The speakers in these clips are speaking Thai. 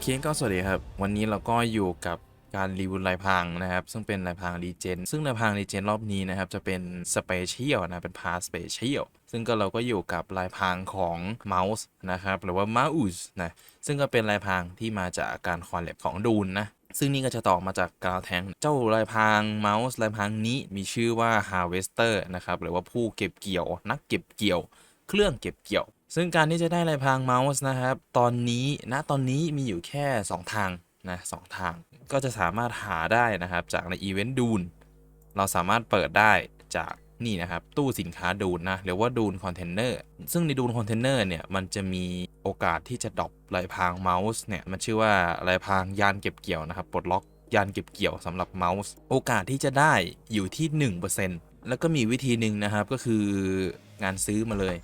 อเคก็สวัสดีครับ วันนี้เราก็อยู่กับการรีวิวลายพรางนะครับ ซึ่งเป็นลายพรางรีเจนซึ่งลายพรางรีเจนรอบนี้นะครับ จะเป็นสเปเชียลนะเป็นพาสเปเชียลซึ่งก็เราก็อยู่กับลายพรางของเมาส์นะครับ หรือว่ามาอุสนะซึ่งก็เป็นลายพรางที่มาจากการคอลเลบของดูนนะซึ่งนี่ก็จะต่อมาจากกราวแทง เจ้าลายพรางเมาส์ลายพรางนี้มีชื่อว่า Harvester นะครับหรือว่าผู้เก็บเกี่ยว นักเก็บเกี่ยว เครื่องเก็บเกี่ยว ซึ่งการที่จะได้ลายพรางเมาส์นะครับ ตอนนี้ณตอนนี้มีอยู่แค่ 2 ทางนะสองทาง ก็จะสามารถหาได้นะครับจากในอีเวนต์ดูนเราสามารถเปิดได้จากนี่นะครับ ตู้สินค้าดูนนะหรือว่าดูนคอนเทนเนอร์ซึ่งในดูนคอนเทนเนอร์เนี่ย มันจะมีโอกาสที่จะดรอปลายพรางเมาส์เนี่ย มันชื่อว่าลายพรางยานเก็บเกี่ยวนะครับปลดล็อกยานเก็บเกี่ยวสำหรับเมาส์ โอกาสที่จะได้อยู่ที่ 1%แล้วก็มีวิธีหนึ่งนะครับก็คืองานซื้อมาเลย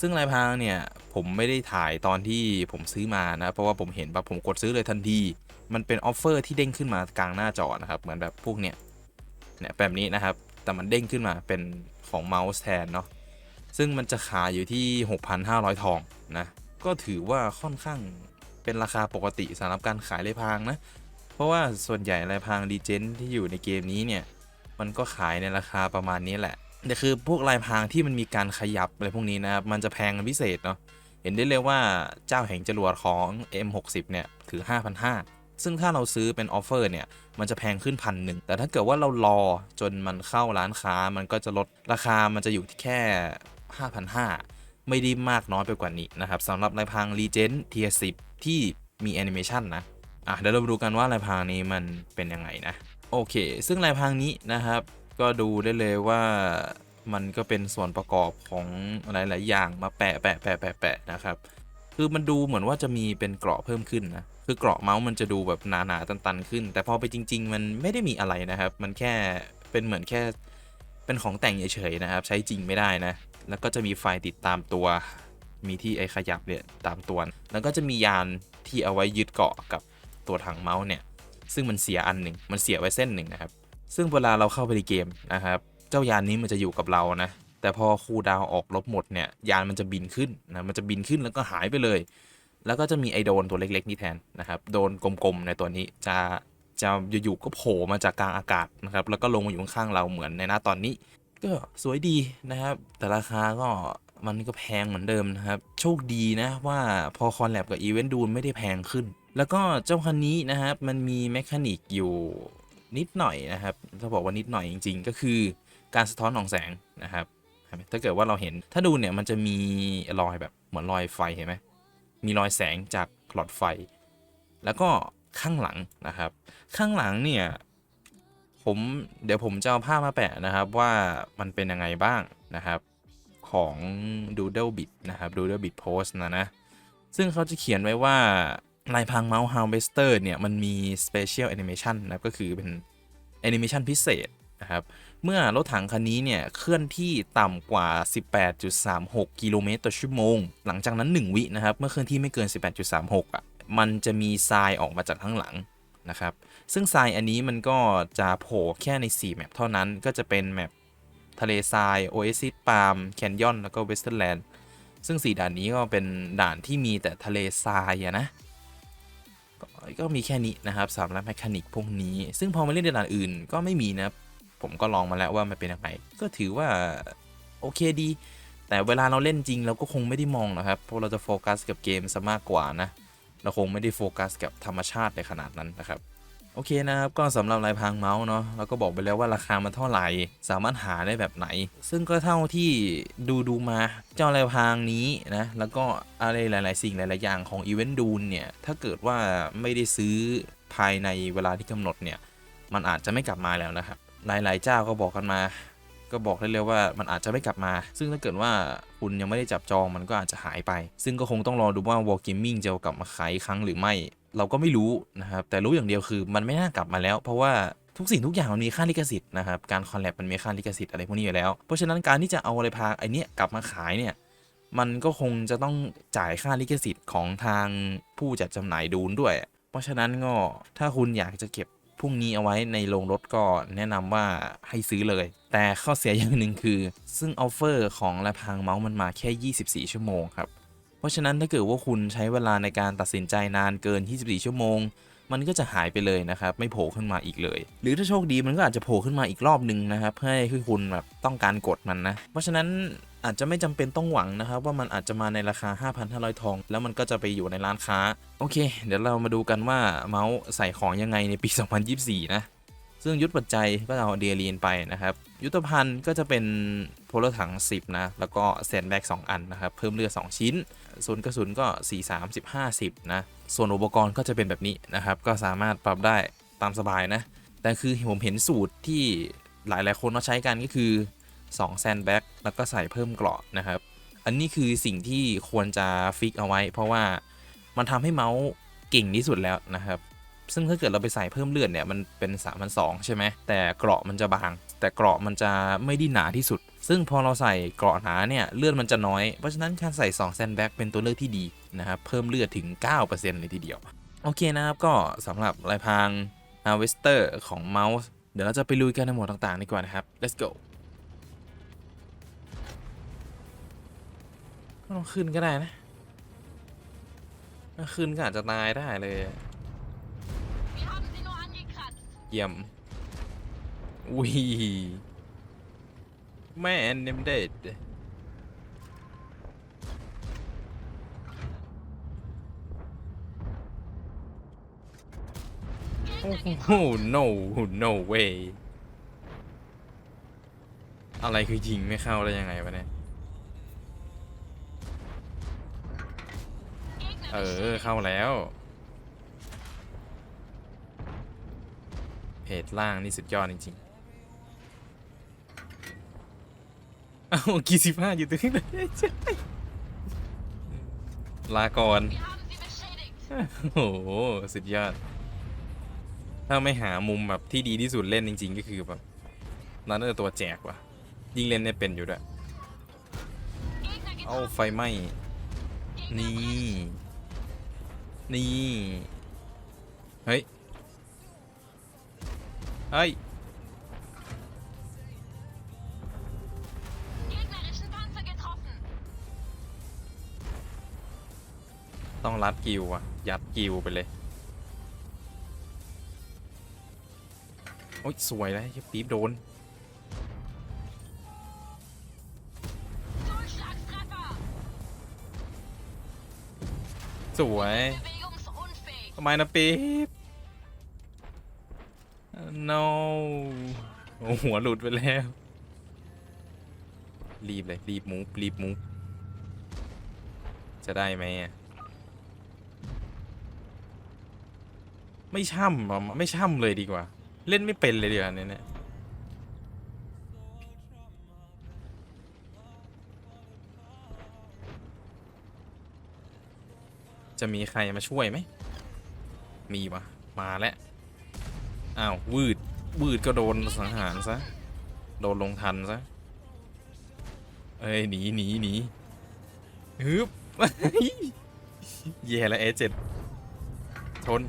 ซึ่งลายพรางเนี่ยผมไม่ได้ถ่ายตอนที่ผมซื้อมานะ เพราะว่าผมเห็นแบบผมกดซื้อเลยทันที มันเป็นออฟเฟอร์ที่เด้งขึ้นมากลางหน้าจอนะครับ เหมือนแบบพวกเนี้ยเนี่ยแบบนี้นะครับ แต่มันเด้งขึ้นมาเป็นของเมาส์แทนเนาะ ซึ่งมันจะขายอยู่ที่ 6,500 ทองนะ ก็ถือว่าค่อนข้างเป็นราคาปกติสำหรับการขายลายพรางนะ เพราะว่าส่วนใหญ่ลายพรางดีเจนที่อยู่ในเกมนี้เนี่ย มันก็ขายในราคาประมาณนี้แหละ แต่คือพวกลายพรางที่มันมีการขยับอะไรพวกนี้นะครับมันจะแพงพิเศษเนาะเห็นได้เลยว่าเจ้าแห่งจรวดของ M60 เนี่ยถือ 5,500 ซึ่งถ้าเราซื้อเป็นออฟเฟอร์เนี่ย มันจะแพงขึ้นพันหนึ่ง แต่ถ้าเกิดว่าเรารอจนมันเข้าร้านค้า มันก็จะลดราคา มันจะอยู่ที่แค่ 5,500 ไม่ได้มากน้อยไปกว่านี้นะครับสำหรับลายพราง Legend Tier 10ที่มีแอนิเมชันนะ อะเดี๋ยวเรามาดูกันว่าลายพรางนี้มันเป็นยังไงนะ โอเค ซึ่งลายพรางนี้นะครับ ก็ดูได้เลยว่ามันก็เป็นส่วนประกอบของหลาย ๆ อย่างมาแปะแปะแปะแปะแปะนะครับ คือมันดูเหมือนว่าจะมีเป็นเกราะเพิ่มขึ้นนะ คือเกราะเมาส์มันจะดูแบบหนาๆตัน ๆ ขึ้น แต่พอไปจริง ๆ มันไม่ได้มีอะไรนะครับ มันแค่เป็นเหมือนแค่เป็นของแต่งเฉยๆนะครับ ใช้จริงไม่ได้นะ แล้วก็จะมีไฟติดตามตัวมีที่ไอขยับเนี่ยตามตัว แล้วก็จะมียานที่เอาไว้ยึดเกาะกับตัวถังเมาส์เนี่ย ซึ่งมันเสียอันหนึ่งมันเสียไว้เส้นหนึ่งนะครับ ซึ่งเวลาเราเข้าไปในเกมนะครับ เจ้ายานนี้มันจะอยู่กับเรานะ แต่พอคูดาวออกลบหมดเนี่ยยานมันจะบินขึ้นนะมันจะบินขึ้นแล้วก็หายไปเลย แล้วก็จะมีไอโดนตัวเล็กๆนี่แทนนะครับโดนกลมๆในตัวนี้จะจะอยู่ๆก็โผล่มาจากกลางอากาศนะครับแล้วก็ลงมาอยู่ข้างเราเหมือนในหน้าตอนนี้ ก็สวยดีนะครับ แต่ราคาก็มันก็แพงเหมือนเดิมนะครับ โชคดีนะว่าพอคอนแลบกับอีเวนต์ดูนไม่ได้แพงขึ้น แล้วก็เจ้าคันนี้นะครับ มันมีแมคานิกอยู่ นิดหน่อยนะครับถ้าบอกว่านิดหน่อยจริง ๆ ก็คือการสะท้อนของแสงนะครับ ถ้าเกิดว่าเราเห็นถ้าดูเนี่ยมันจะมีรอยแบบเหมือนรอยไฟเห็นไหมมีรอยแสงจากหลอดไฟ แล้วก็ข้างหลังนะครับ ข้างหลังเนี่ยผมเดี๋ยวผมจะเอาภาพมาแปะนะครับว่ามันเป็นยังไงบ้างนะครับของ Doodle Bit นะครับ Doodle Bit Post นะนะ ซึ่งเขาจะเขียนไว้ว่าลายพัง Mouse Harvester เนี่ย มันมี Special Animation นะครับ ก็คือเป็น Animation พิเศษนะครับเมื่อรถถังคันนี้เนี่ยเคลื่อนที่ต่ำกว่า 18.36 กิโลเมตรต่อชั่วโมง หลังจากนั้น 1 วินะครับ เมื่อเคลื่อนที่ไม่เกิน 18.36อะมันจะมีทรายออกมาจากข้างหลังนะครับ ซึ่งทรายอันนี้มันก็จะโผล่แค่ใน 4 แมปเท่านั้น ก็จะเป็นแมปทะเลทรายโอเอซิสปาล์มแคนยอน แล้วก็เวสเทิร์นแลนด์ ซึ่ง 4 ด่านนี้ก็เป็นด่านที่มีแต่ทะเลทรายอะนะ ก็มีแค่นี้นะครับสำหรับแมคานิกพวกนี้ ซึ่งพอมาเล่นในด่านอื่นก็ไม่มีนะ ผมก็ลองมาแล้วว่ามันเป็นยังไง ก็ถือว่า โอเคดี แต่เวลาเราเล่นจริงเราก็คงไม่ได้มองนะครับ เพราะเราจะโฟกัสกับเกมซะมากกว่านะ เราคงไม่ได้โฟกัสกับธรรมชาติในขนาดนั้นนะครับ โอเคนะครับก็สำหรับลายพรางเมาส์เนาะเราก็บอกไปแล้วว่าราคามันเท่าไหร่ สามารถหาได้แบบไหน ซึ่งก็เท่าที่ดูดูมาเจ้าลายพรางนี้นะแล้วก็อะไรหลาย ๆ สิ่งหลาย ๆ อย่างของอีเวนต์ดูนเนี่ยถ้าเกิดว่าไม่ได้ซื้อภายในเวลาที่กำหนดเนี่ยมันอาจจะไม่กลับมาแล้วนะครับหลาย ๆ เจ้าก็บอกกันมา ก็บอกได้เลยว่ามันอาจจะไม่กลับมา ซึ่งถ้าเกิดว่าคุณยังไม่ได้จับจองมันก็อาจจะหายไป ซึ่งก็คงต้องรอดูว่า War Gaming จะกลับมาขายอีกครั้งหรือไม่ เราก็ไม่รู้นะครับ แต่รู้อย่างเดียวคือมันไม่น่ากลับมาแล้ว เพราะว่าทุกสิ่งทุกอย่างมันมีค่าลิขสิทธิ์นะครับ การคอลแลบมันมีค่าลิขสิทธิ์อะไรพวกนี้อยู่แล้ว เพราะฉะนั้นการที่จะเอาอะไรพาไอเนี้ยกลับมาขายเนี่ยมันก็คงจะต้องจ่ายค่าลิขสิทธิ์ของทางผู้จัดจำหน่ายดูนด้วย เพราะฉะนั้นก็ถ้าคุณอยากจะเก็บพรุ่งนี้เอาไว้ในโรงรถก็แนะนำว่าให้ซื้อเลย แต่ข้อเสียอย่างหนึ่งคือ ซึ่งออฟเฟอร์ของละพังเมาส์มันมาแค่ 24 ชั่วโมงครับ เพราะฉะนั้นถ้าเกิดว่าคุณใช้เวลาในการตัดสินใจนานเกิน 24 ชั่วโมง มันก็จะหายไปเลยนะครับไม่โผล่ขึ้นมาอีกเลย หรือถ้าโชคดีมันก็อาจจะโผล่ขึ้นมาอีกรอบหนึ่งนะครับเพื่อให้คุณแบบต้องการกดมันนะ เพราะฉะนั้นอาจจะไม่จำเป็นต้องหวังนะครับ ว่ามันอาจจะมาในราคา 5,500 ทอง แล้วมันก็จะไปอยู่ในร้านค้า โอเค เดี๋ยวเรามาดูกันว่าเมาส์ใส่ของยังไงในปี 2024 นะ ซึ่งยุทธปัจจัยก็เอาเดียรีนไปนะครับ ยุทธภัณฑ์ก็จะเป็นโพลถัง 10 นะ แล้วก็แซนแบ็ก2อันนะครับ เพิ่มเลือด2ชิ้น ส่วนกระสุนก็ 4 3 15 10นะ ส่วนอุปกรณ์ก็จะเป็นแบบนี้นะครับ ก็สามารถปรับได้ตามสบายนะ แต่คือผมเห็นสูตรที่หลายๆคนมาใช้กันก็คือ 2 แซนแบ็กแล้วก็ใส่เพิ่มเกราะนะครับ อันนี้คือสิ่งที่ควรจะฟิกเอาไว้ เพราะว่ามันทำให้เมาส์เก่งที่สุดแล้วนะครับ ซึ่งถ้าเกิดเราไปใส่เพิ่มเลือดเนี่ยมันเป็น3 2 0 0ใช่ไหมแต่เกราะมันจะบาง แต่เกราะมันจะไม่ได้หนาที่สุด ซึ่งพอเราใส่เกราะหนาเนี่ยเลือดมันจะน้อย เพราะฉะนั้นการใส่2แซนแบ็กเป็นตัวเลือกที่ดีนะครับเพิ่มเลือดถึง 9%เลยทีเดียว โอเคนะครับก็สำหรับลายพราง Harvester ของเมาส์เดี๋ยวเราจะไปลุยกันในหมวดต่างๆดีกว่านะครับ let's go ไม่ต้องขึ้นก็ได้นะ ขึ้นก็อาจจะตายได้เลย เยี่ยมอุ้ยแม่นเนมเดดโอ้โห no no way อะไรคือยิงไม่เข้าได้ยังไงวะเนี่ย เออ เข้าแล้ว เพ จล่างนี่สุดยอดจริงๆ เอ้ากี่สิบห้าอยู่ตรงนี้เลยใช่ลาก่อน โอ้โห สุดยอด ถ้าไม่หามุมแบบที่ดีที่สุดเล่นจริง ๆ ก็คือแบบนั่นน่าจะตัวแจกว่ะ ยิ่งเล่นเนี่ยเป็นอยู่ด้วย เอาไฟไหม้ นี่ นี่ เฮ้ย เฮ้ต้องรัดกิวอะยัดกิวไปเลย โอ้ย สวยแล้วยัปี๊บโดน สวยทำไมนะปี๊บ no โอ้หัวหลุดไปแล้ว รีบเลย รีบมูฟรีบมูฟจะได้ไหมอะไม่ช่ำอะไม่ช่ำเลยดีกว่า เล่นไม่เป็นเลยดีกว่าเนี่ยเนี่ยจะมีใครมาช่วยไหม มีวะมาแล้ว อ้าว วืด วืดก็โดนสังหารซะ โดนลงทันซะ เอ้ยหนีหนีหนีฮึบแย่แล้วเอเจ็ดชน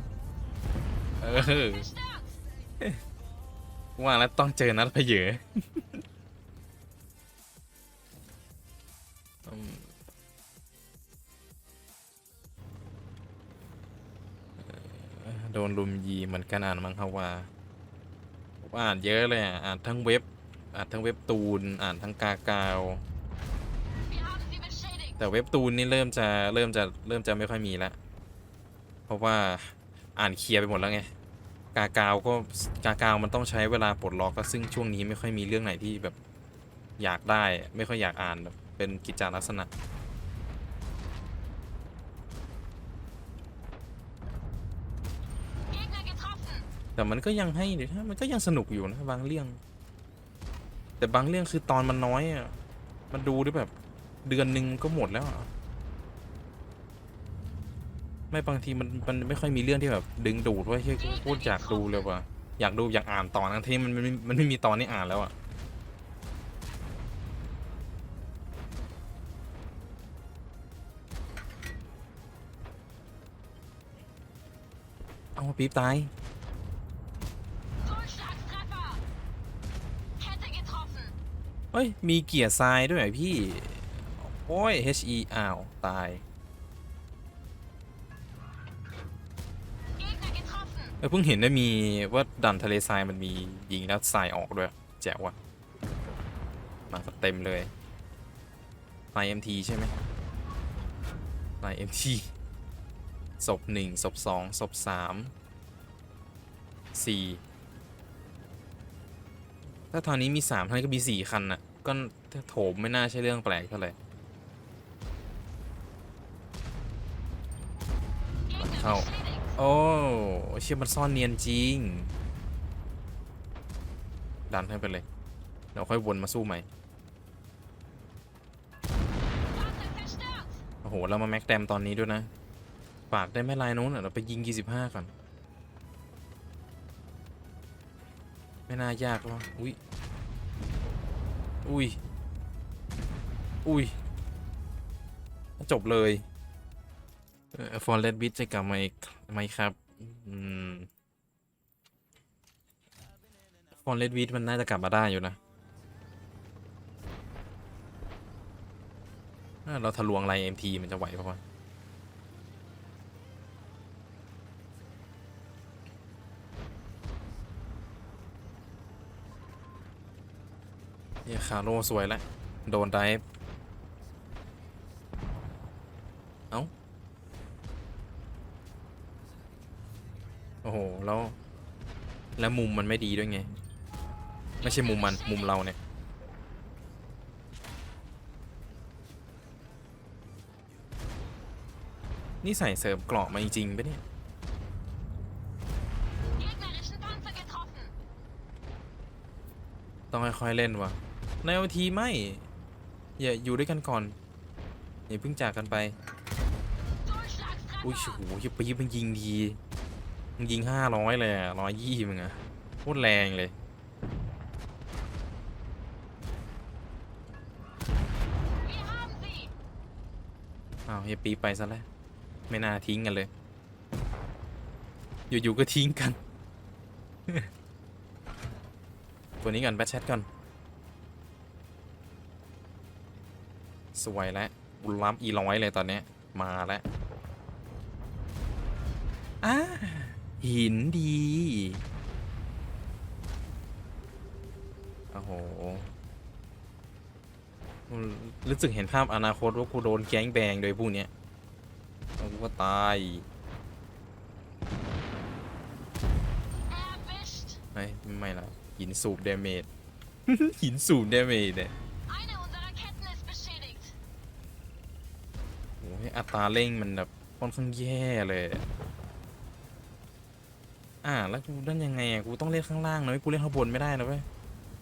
เออ ว่าแล้วต้องเจอนัดพะเยออืมเออโดนลุมยีเหมือนกันอ่านมังคะว่า อ่านเยอะเลยอะอ่านทั้งเว็บ อ่านทั้งเว็บตูน อ่านทั้งกากาว แต่เว็บตูนนี่เริ่มจะเริ่มจะเริ่มจะไม่ค่อยมีแล้วเพราะว่าอ่านเคลียร์ไปหมดแล้วไง กากาวก็กากาวมันต้องใช้เวลาปลดล็อกอะซึ่งช่วงนี้ไม่ค่อยมีเรื่องไหนที่แบบอยากได้ไม่ค่อยอยากอ่านแบบเป็นกิจจาลักษณะ แต่มันก็ยังให้เดี๋ยวนะมันก็ยังสนุกอยู่นะบางเรื่อง แต่บางเรื่องคือตอนมันน้อยอะมันดูได้แบบเดือนหนึ่งก็หมดแล้วอะไม่บางทีมันมันไม่ค่อยมีเรื่องที่แบบดึงดูดว่าเฮ้ยพูดอยากดูเลยว่ะอยากดูอยากอ่านตอนทั้งที่มันมันมันไม่มีตอนให้อ่านแล้วอะเอาปี๊บตาย เฮ้ย มีเกียร์ทรายด้วยไหมพี่ โอ้ย HE อ้าว ตาย เออเพิ่งเห็นได้มีว่าดันทะเลทรายมันมียิงแล้วทรายออกด้วย แจ๋วว่ะ มาเต็มเลยนาย MT ใช่ไหมนาย MT ศพหนึ่งศพสองศพสามสี่ ถ้าทางนี้มีสามทางนี้ก็มีสี่คันน่ะ ก็ถ้าโถมไม่น่าใช่เรื่องแปลกเท่าไหร่ Gegner Au. beschädigt. โอ้เชื่อมันซ่อนเนียนจริง ดันให้ไปเลยเดี๋ยวค่อยวนมาสู้ใหม่ โอ้โห เรามาแม็กแดมตอนนี้ด้วยนะฝากได้ไม่ลายนู้นอะเราไปยิง 25ก่อน ไม่น่ายากหรอกอุ้ย อุ้ย อุ้ย จบเลยฟอร์เรสบิทจะกลับมาอีกไหมครับฟอร์เรสบิทมันน่าจะกลับมาได้อยู่นะเราทะลวงไรเอ็มทีมันจะไหวปะวะเฮีย คาโร่สวยแล้วโดนไดฟเอ้า โอ้โห แล้ว แล้วมุมมันไม่ดีด้วยไง ไม่ใช่มุมมัน มุมเราเนี่ย นี่ใส่เสริมเกราะมาจริงๆปะเนี่ยต้องค่อย ๆ เล่นว่ะ ในโอทีไม่ อย่าอยู่ด้วยกันก่อน อย่าเพิ่งจากกันไป อุ้ย Durchschlagstreffer. โหยปีบมันยิงดีมันยิงห้าร้อยเลยอะร้อยยี่มึงอะโคตรแรงเลย Wir haben sie. อ้าวเฮียปีไปซะแล้ว ไม่น่าทิ้งกันเลย อยู่ๆก็ทิ้งกัน ตัวนี้ก่อนแบทแชทก่อน สวยแล้วบุลลับอีร้อยเลยตอนนี้มาแล้วอ่าหินดีโอ้โหรู้สึกเห็นภาพอนาคตว่ากูโดนแก๊งแบงโดยพวกเนี้ยแล้วกูก็ตายไม่ไม่ละหินสูบเดเมจหินสูบเดเมจเนี่ย อัตราเร่งมันแบบค่อนข้างแย่เลย อ่า แล้วกูเล่นยังไงอะกูต้องเล่นข้างล่างนะเว้ยกูเล่นข้างบนไม่ได้นะเว้ย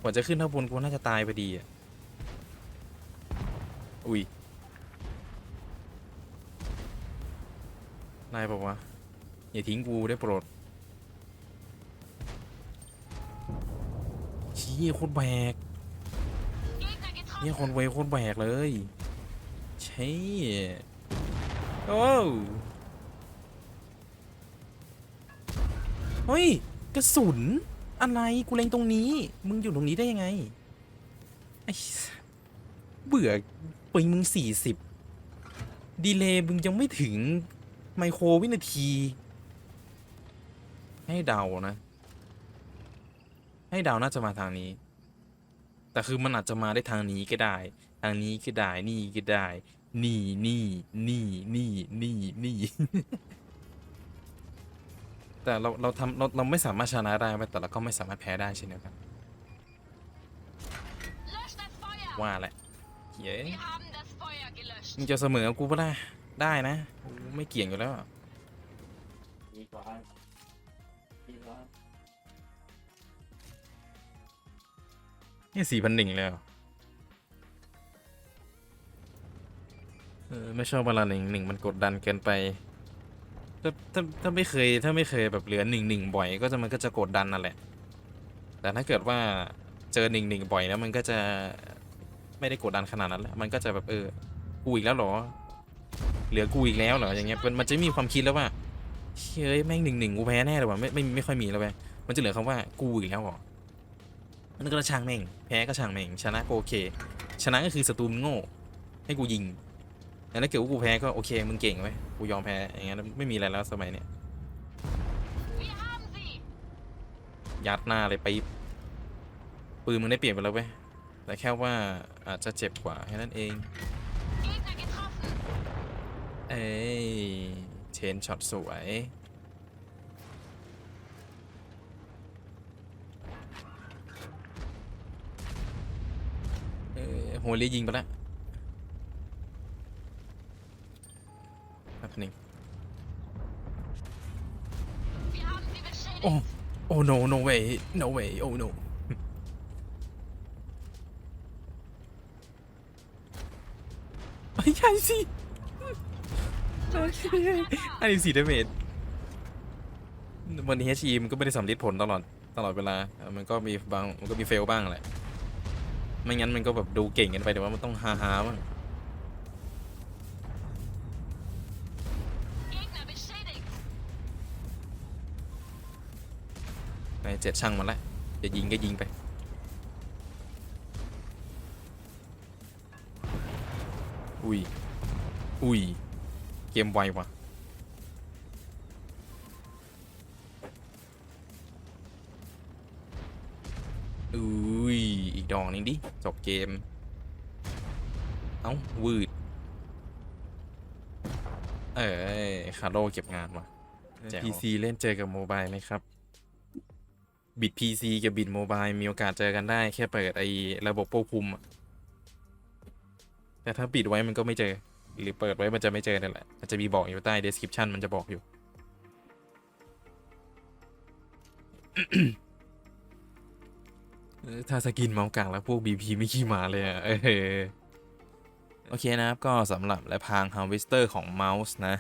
กว่าจะขึ้นข้างบนกูน่าจะตายพอดีอะ อุ้ยได้ปะวะอย่าทิ้งกูได้โปรดชี้โคตรแบกเนี่ยคนเวโคตรแบกเลยใช่ โอ้เฮ้ยกระสุน อะไรกูเล็งตรงนี้ มึงอยู่ตรงนี้ได้ยังไงไอ้เบื่อปิงมึงสี่สิบดีเลย์มึงยังไม่ถึงไมโครวินาที ให้เดานะ ให้เดาน่าจะมาทางนี้ แต่คือมันอาจจะมาได้ทางนี้ก็ได้ ทางนี้ก็ได้ นี่ก็ได้ นี่นี่นี่นี่นี่นี่ แต่เราเราทำเราเราไม่สามารถชนะได้แต่เราก็ไม่สามารถแพ้ได้เช่นเดียวกันว่าแหละเย้มึงจะเสมอกับกูปะล่ะได้นะไม่เกี่ยงอยู่แล้วนี่สี่พันหนึ่งเลยเหรอ เออไม่ชอบเวลาหนึ่งหนึ่งมันกดดันเกินไป ถ้าถ้าถ้าไม่เคยถ้าไม่เคยแบบเหลือหนึ่งหนึ่งบ่อยก็จะมันก็จะกดดันนั่นแหละ แต่ถ้าเกิดว่าเจอหนึ่งหนึ่งบ่อยแล้วมันก็จะไม่ได้กดดันขนาดนั้นแหละมันก็จะแบบเออกูอีกแล้วเหรอ เหลือกูอีกแล้วเหรออย่างเงี้ยมันมันจะมีความคิดแล้วว่าเฮ้ยแม่งหนึ่งหนึ่งกูแพ้แน่เลยว่ะไม่ไม่ไม่ค่อยมีแล้วเว้ยมันจะเหลือคำว่ากูอีกแล้วเหรอมันก็ช่างแม่งแพ้ก็ช่างแม่งชนะก็โอเค ชนะก็คือศัตรูโง่ ให้กูยิง แต่ถ้าเกิดว่ากูแพ้ก็โอเค มึงเก่งไว้กูยอมแพ้อย่างเงี้ยไม่มีอะไรแล้วสมัยเนี้ยยัดหน้าเลยไปปืนมึงได้เปลี่ยนไปแล้วเว้ยแต่แค่ว่าอาจจะเจ็บกว่าแค่นั้นเอง เอ้ยเชนช็อตสวยเออโฮลี่ยิงไปแล้วแป๊บหนึง Wir haben sie beschädigt. โอ้โอ้ no no way no way oh no ไม่ใช่สิอันนี้สีดาเมจวันนี้ HE มันก็ไม่ได้สำลิดผลตลอดตลอดเวลา มันก็มีบาง มันก็มีเฟลบ้างแหละ ไม่งั้นมันก็แบบดูเก่งกันไปแต่ว่ามันต้องฮาฮาบ้าง ในเจ็ดช่างมันละจะยิงก็ยิงไป อุ้ย อุ้ย เกมไวว่ะอุ้ย อีกดอกหนึงดิ จบเกม เอ้า วืด เอ้ยคาร์โลเก็บงานว่ะ PC เล่นเจอกับโมบายไหมครับ บิด PC กับบิดโมบายมีโอกาสเจอกันได้ แค่เปิดไอ้ระบบควบคุม แต่ถ้าปิดไว้มันก็ไม่เจอ หรือเปิดไว้มันจะไม่เจอนั่นแหละมันจะมีบอกอยู่ใต้ description มันจะบอกอยู่ ถ้าสกินเมาส์กลางแล้วพวก BP ไม่ขี้หมาเลยอะเออโอเคนะครับ ก็สำหรับลายพราง Harvester ของเมาส์นะ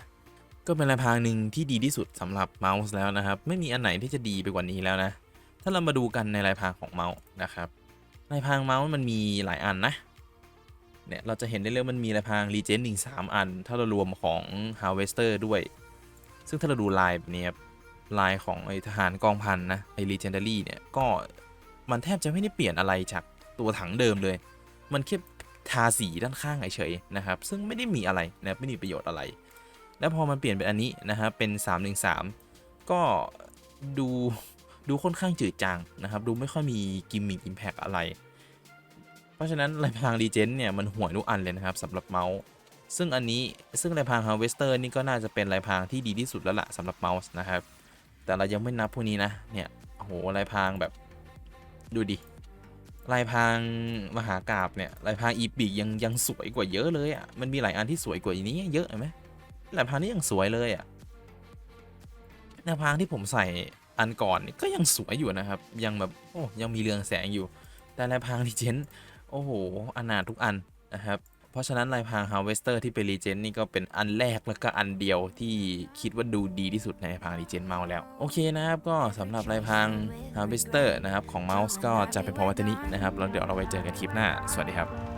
ก็เป็นลายพรางหนึ่งที่ดีที่สุดสำหรับเมาส์แล้วนะครับ ไม่มีอันไหนที่จะดีไปกว่านี้แล้วนะ ถ้าเรามาดูกันในลายพรางของเมาส์นะครับลายพรางเมาส์มันมีหลายอันนะเนี่ยเราจะเห็นได้เลยมันมีลายพรางรีเจนถึง3อัน ถ้าเรารวมของ Harvester ด้วย ซึ่งถ้าเราดูลายแบบนี้ครับลายของไอทหารกองพันนะไอ Legendary เนี่ยก็มันแทบจะไม่ได้เปลี่ยนอะไรจากตัวถังเดิมเลย มันแค่ทาสีด้านข้างเฉยๆนะครับ ซึ่งไม่ได้มีอะไรนะไม่มีประโยชน์อะไร แล้วพอมันเปลี่ยนเป็นอันนี้นะครับเป็น 313 ก็ดู ดูค่อนข้างจืดจางนะครับ ดูไม่ค่อยมีกิมมิคอิมแพกอะไร เพราะฉะนั้นลายพรางรีเจนเนี่ยมันห่วยทุกอันเลยนะครับสำหรับเมาส์ ซึ่งอันนี้ซึ่งลายพราง Harvester นี่ก็น่าจะเป็นลายพรางที่ดีที่สุดแล้วล่ะสำหรับเมาส์นะครับ แต่เรายังไม่นับพวกนี้นะ เนี่ยโอ้โหลายพรางแบบดูดิลายพรางมหากราบเนี่ยลายพรางอีปีกยังยังสวยกว่าเยอะเลยอะ่ะมันมีหลายอันที่สวยกว่านี้เยอะเห็นไหมลายพรางนี่ยังสวยเลยอะ่ะลายพรางที่ผมใส่ อันก่อนก็ยังสวยอยู่นะครับ ยังแบบโอ้ยังมีเรืองแสงอยู่ แต่ลายพรางรีเจนโอ้โหอนาทุกอันนะครับ เพราะฉะนั้นลายพราง Harvester ที่เป็นรีเจนนี่ก็เป็นอันแรกแล้วก็อันเดียวที่คิดว่าดูดีที่สุดในลายพรางรีเจนเมาส์แล้ว โอเคนะครับ ก็สำหรับลายพราง Harvester นะครับของเมาส์ก็จะเป็นพอวัตนี้นะครับแล้วเดี๋ยวเราไปเจอกันคลิปหน้า สวัสดีครับ